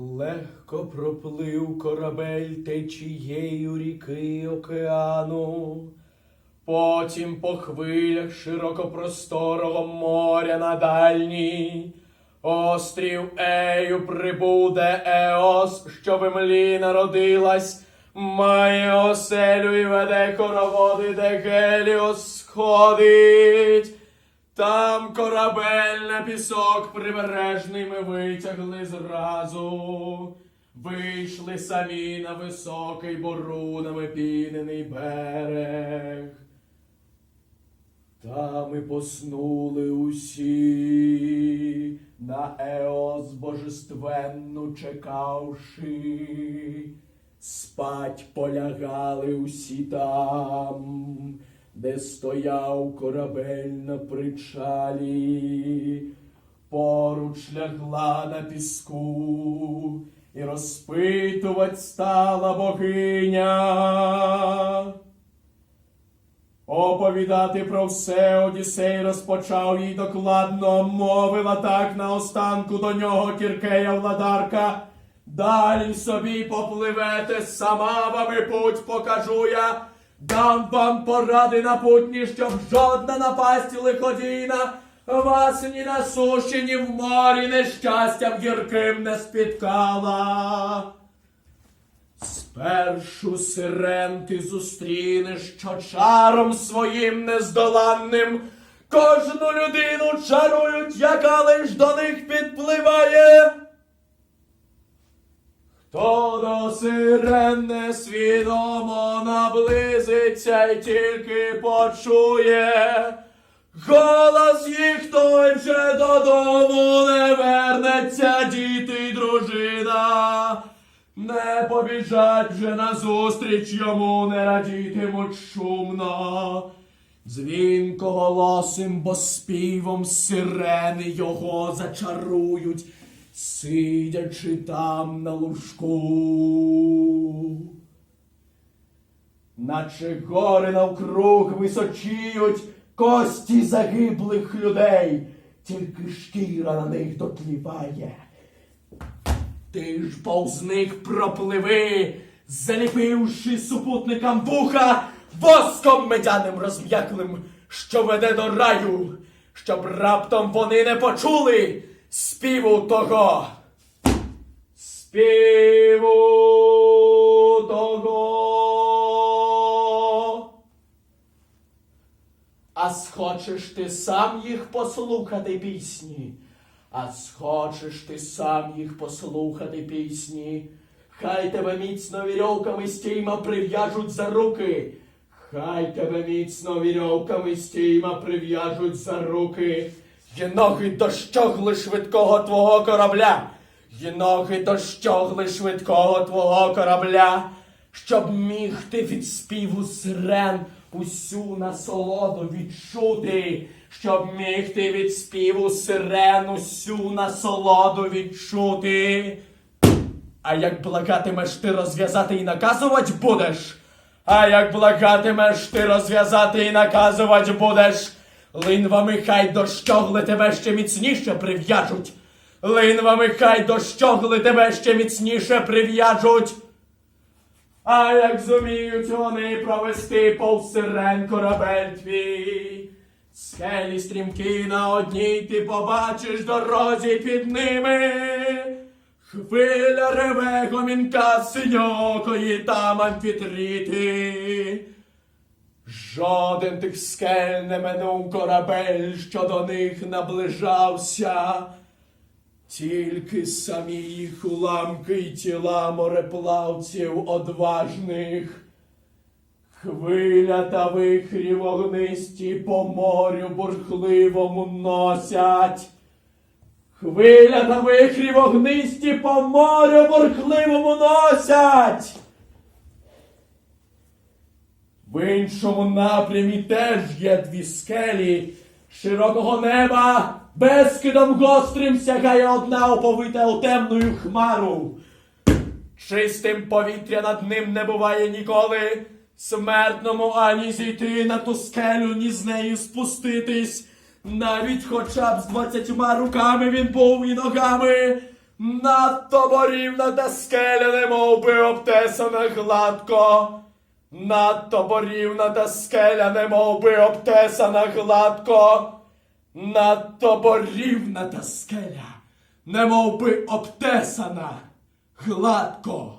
Легко проплив корабель течією ріки океану, потім по хвилях широкопросторого моря на дальній. Острів Ею прибуде Еос, що в Емлі народилась, має оселю і веде хороводи, де Геліос сходить. Там корабель на пісок прибережний ми витягли зразу. Вийшли самі на високий борунами пінений берег. Та ми поснули усі, на Еос божественну чекавши. Спать полягали усі там, де стояв корабель на причалі, поруч лягла на піску, і розпитувать стала богиня. Оповідати про все Одіссей розпочав їй докладно, мовила так наостанку до нього Кіркея владарка. Далі собі попливете, сама вам і путь покажу я. Дам вам поради напутні, щоб жодна напасть лиходійна вас ні на суші, ні в морі нещастям гірким не спіткала. Спершу сирен ти зустрінеш, що чаром своїм нездоланним кожну людину чарують, яка лиш до них підпливає. Хто до сирен несвідомо наблизиться й тільки почує. Голос їх той вже додому не вернеться, діти й дружина. Не побіжать вже назустріч йому, не радітимуть шумно. Дзвінко голосим, бо співом сирени його зачарують, сидячи там на лужку. Наче гори навкруг височіють кості загиблих людей, тільки шкіра на них дотліває. Ти ж повз них пропливи, заліпивши супутникам вуха воском медяним розм'яклим, що веде до раю, щоб раптом вони не почули співу того. Співу того. А схочеш ти сам їх послухати пісні, а схочеш ти сам їх послухати пісні, хай тебе міцно вірьовками стійма прив'яжуть за руки, хай тебе міцно вірьовками стійма прив'яжуть за руки, є ноги дощогли швидкого твого корабля, є ноги дощогли швидкого твого корабля, щоб міг ти від співу сирен усю насолоду відчути, щоб міг ти від співу сирен усю насолоду відчути. А як благатимеш ти розв'язати і наказувати будеш? А як благатимеш ти розв'язати і наказувати будеш? Линвами хай до щогли тебе ще міцніше прив'яжуть. Линвами хай до щогли тебе ще міцніше прив'яжуть. А як зуміють вони провести повз сирен корабель твій, скелі стрімкі на одній ти побачиш дорозі під ними. Хвиля реве гомінка синьокої там амфітріти. Жоден тих скель не минув корабель, що до них наближався. Тільки самі їх уламки й тіла мореплавців одважних. Хвиля та вихрі вогнисті по морю бурхливому носять. Хвиля та вихрі вогнисті по морю бурхливому носять. В іншому напрямі теж є дві скелі широкого неба, безкидом гострим сягає одна оповита у темною хмару. Чистим повітря над ним не буває ніколи. Смертному ані зійти на ту скелю, ні з неї спуститись. Навіть хоча б з двадцятьма руками він був і ногами. Надто борівна та скеля, немов би обтесана гладко. Надто борівна та скеля, немов би обтесана гладко. Надто борівна та скеля, немов би обтесана гладко.